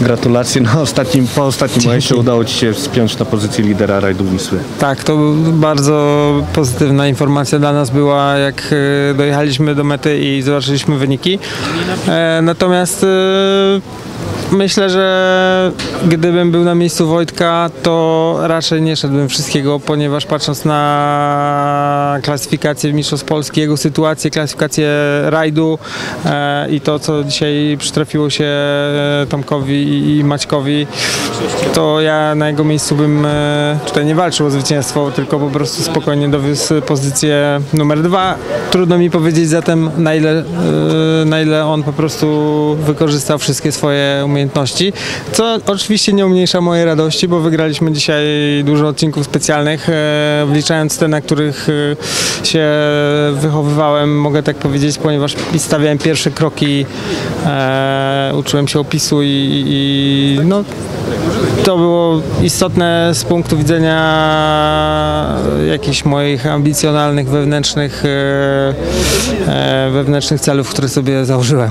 Gratulacje. Na ostatnim, po ostatnim momencie udało Ci się wspiąć na pozycję lidera rajdu Wisły. Tak, to bardzo pozytywna informacja dla nas była, jak e, dojechaliśmy do mety i zobaczyliśmy wyniki. E, Natomiast e, myślę, że gdybym był na miejscu Wojtka, to raczej nie szedłbym wszystkiego, ponieważ patrząc na klasyfikację Mistrzostw Polski, jego sytuację, klasyfikację rajdu e, i to, co dzisiaj przytrafiło się e, Tomkowi i- Maćkowi, to ja na jego miejscu bym e, tutaj nie walczył o zwycięstwo, tylko po prostu spokojnie dowiózł pozycję numer dwa. Trudno mi powiedzieć zatem, na ile, e, na ile on po prostu wykorzystał wszystkie swoje umiejętności, co oczywiście nie umniejsza mojej radości, bo wygraliśmy dzisiaj dużo odcinków specjalnych, e, wliczając te, na których e, się wychowywałem, mogę tak powiedzieć, ponieważ stawiałem pierwsze kroki, e, uczyłem się opisu i, i no, to było istotne z punktu widzenia jakichś moich ambicjonalnych wewnętrznych, wewnętrznych celów, które sobie założyłem.